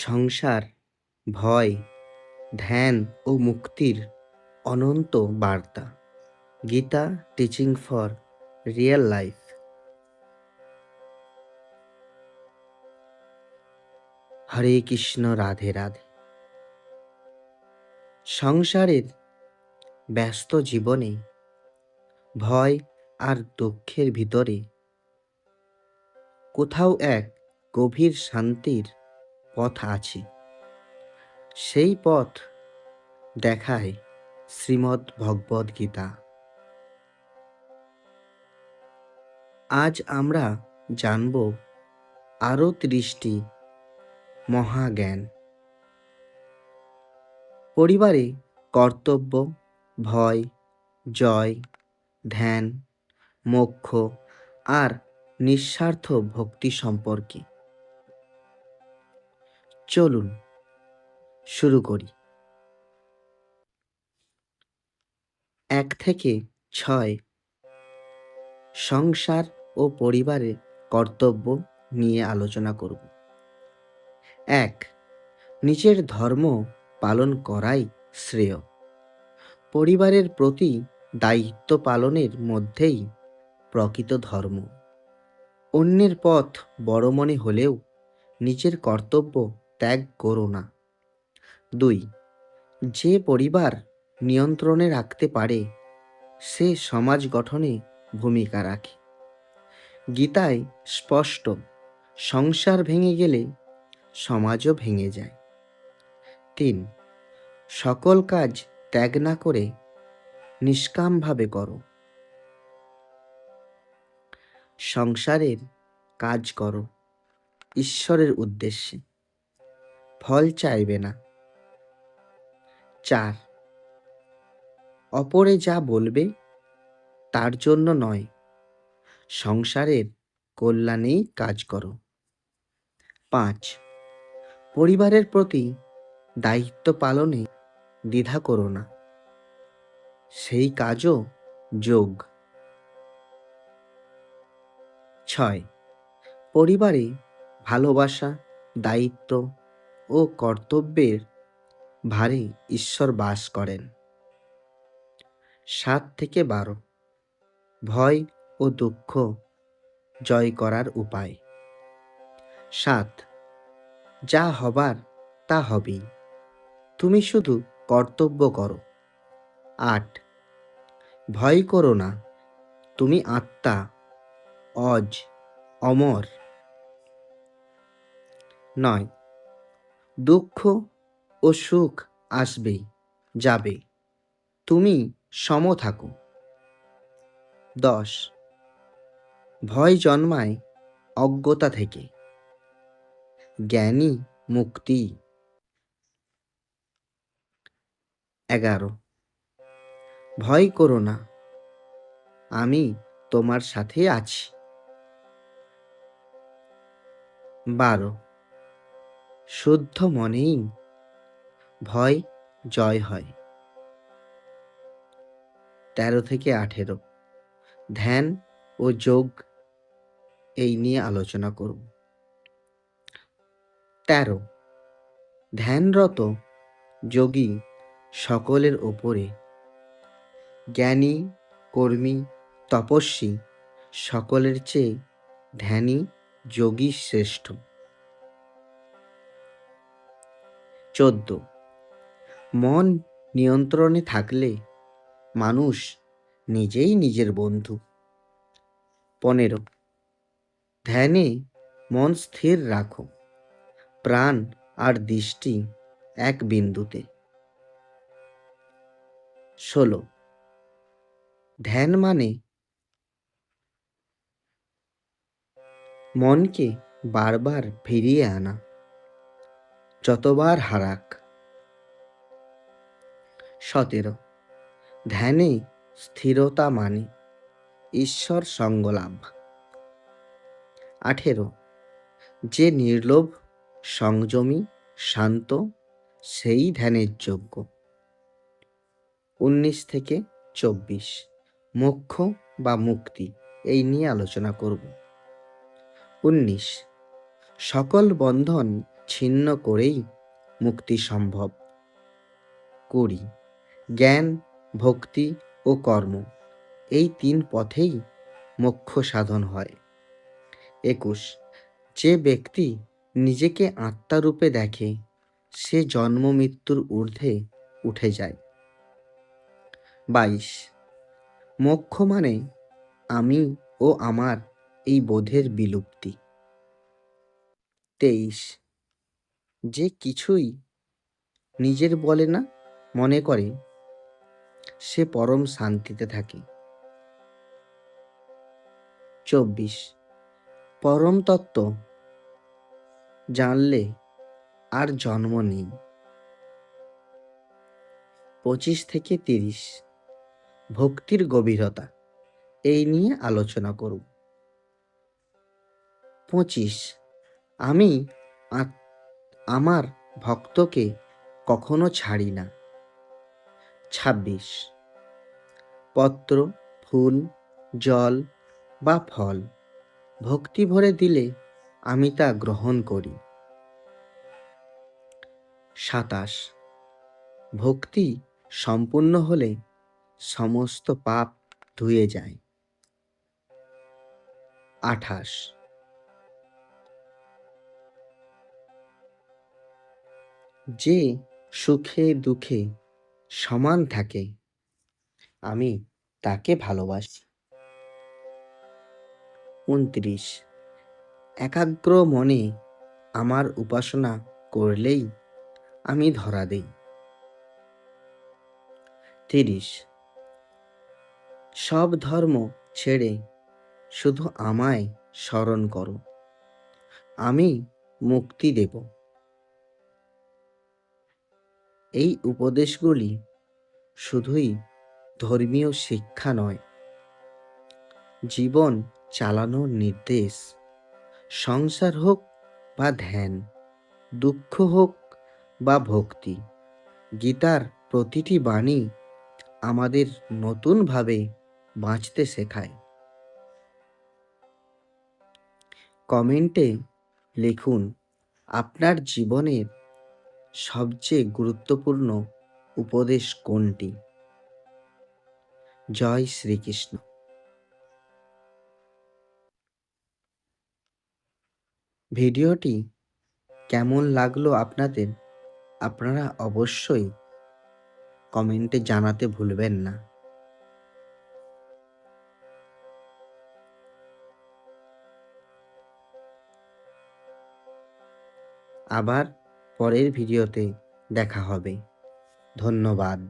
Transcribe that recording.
সংসার, ভয়, ধ্যান ও মুক্তির অনন্ত বার্তা। Gita teaching for real life. Hare Krishna, Radhe Radhe. সংসারের ব্যস্ত জীবনে ভয় আর দুঃখের ভিতরে কোথাও এক গভীর শান্তির পথ আছে। সেই পথ দেখায় শ্রীমদ্ ভগবদ গীতা। আজ আমরা জানব আরও ত্রিশটি মহাজ্ঞান। পরিবারে কর্তব্য, ভয়, জয়, ধ্যান, মোক্ষ আর নিঃস্বার্থ ভক্তি সম্পর্কে। চলুন, শুরু করি। এক থেকে ছয়, সংসার ও পরিবারের কর্তব্য নিয়ে আলোচনা করব। এক, নিজের ধর্ম পালন করাই শ্রেয়। পরিবারের প্রতি দায়িত্ব পালনের মধ্যেই প্রকৃত ধর্ম। অন্যের পথ বড় মনে হলেও নিজের কর্তব্য ত্যাগ করো না। দুই, যে পরিবার নিয়ন্ত্রণে রাখতে পারে, সে সমাজ গঠনে ভূমিকা রাখে। গীতায় স্পষ্ট, সংসার ভেঙে গেলে সমাজও ভেঙে যায়। তিন, সকল কাজ ত্যাগ না করে নিষ্কামভাবে করো। সংসারের কাজ করো, ঈশ্বরের উদ্দেশ্যে। ফল চাইবে না। চার, অপরে যা বলবে তার জন্য নয়, সংসারের কল্যাণেই কাজ করো। পাঁচ, পরিবারের প্রতি দায়িত্ব পালনে দ্বিধা করো না, সেই কাজও যোগ। ছয়, পরিবারে ভালোবাসা, দায়িত্ব ও কর্তব্যের ভারে ঈশ্বর বাস করেন। সাত থেকে বারো। ভয় ও দুঃখ জয় করার উপায়। সাত। যা হবার তা হবেই। তুমি শুধু কর্তব্য করো। আট। ভয় করো না। তুমি আত্মা, অজ, অমর। নয়। দুঃখ ও সুখ আসবেই যাবে। তুমি সম থাকো। দশ। ভয় জন্মায় অজ্ঞতা থেকে। জ্ঞানী মুক্তি। এগারো। ভয় করো না। আমি তোমার সাথে আছি। বারো। শুদ্ধ মনেই ভয়, জয় হয়। তেরো থেকে আঠেরো। ধ্যান ও যোগ এই নিয়ে আলোচনা করব। তেরো। ধ্যানরত যোগী সকলের ওপরে জ্ঞানী, কর্মী, তপস্বী সকলের চেয়ে ধ্যানী, যোগী শ্রেষ্ঠ। চোদ্দ। মন নিয়ন্ত্রণে থাকলে মানুষ নিজেই নিজের বন্ধু। পনেরো। ধ্যানে মন স্থির রাখো। প্রাণ আর দৃষ্টি এক বিন্দুতে। ষোলো। ধ্যান মানে মনকে বারবার ফিরিয়ে আনা। যতবার হারাক। সতেরো। ধ্যানে স্থিরতা মানে ঈশ্বর সঙ্গলাভ। আঠেরো। যে নির্লোভ, সংযমী, শান্ত, সেই ধ্যানের যোগ্য। উনিশ থেকে চব্বিশ। মোক্ষ বা মুক্তি, এই নিয়ে আলোচনা করব। উনিশ। সকল বন্ধন ছিন্ন করেই মুক্তি সম্ভব। করি। জ্ঞান, ভক্তি ও কর্ম, এই তিন পথেই মোক্ষ সাধন হয়। একুশ। যে ব্যক্তি নিজেকে আত্মারূপে দেখে, সে জন্ম মৃত্যুর ঊর্ধ্বে উঠে যায়। বাইশ। মোক্ষ মানে আমি ও আমার এই বোধের বিলুপ্তি। তেইশ। যে কিছুই নিজের বলে না, মনে করে, সে পরম শান্তিতে থাকে। চব্বিশ। পরম তত্ত্ব। জানলে আর জন্ম নেই। পঁচিশ থেকে তিরিশ। ভক্তির গভীরতা। এই নিয়ে আলোচনা করব পঁচিশ। আমি আত- আমার ভক্তকে কখনো ছাড়ি না। ছাব্বিশ। পত্র, ফুল, জল বা ফল ভক্তি ভরে দিলে আমি তা গ্রহণ করি। সাতাশ। ভক্তি সম্পূর্ণ হলে সমস্ত পাপ ধুয়ে যায়। আঠাশ। যে সুখে দুঃখে সমান থাকে, আমি তাকে ভালোবাসি। উনত্রিশ, একাগ্র মনে আমার উপাসনা করলেই আমি ধরা দেই। তিরিশ, সব ধর্ম ছেড়ে শুধু আমায় স্মরণ করো, আমি মুক্তি দেব। এই উপদেশগুলি শুধুই ধর্মীয় শিক্ষা নয়। জীবন চালানোর নির্দেশ, সংসার হোক বা ধ্যান, দুঃখ হোক বা ভক্তি, গীতার প্রতিটি বাণী আমাদের নতুনভাবে বাঁচতে শেখায়। কমেন্টে লিখুন, আপনার জীবনের সবচেয়ে গুরুত্বপূর্ণ উপদেশ কোনটি? জয় শ্রীকৃষ্ণ। ভিডিওটি কেমন লাগল আপনাদের, আপনারা অবশ্যই কমেন্টে জানাতে ভুলবেন না। আবার পরের ভিডিওতে দেখা হবে। ধন্যবাদ।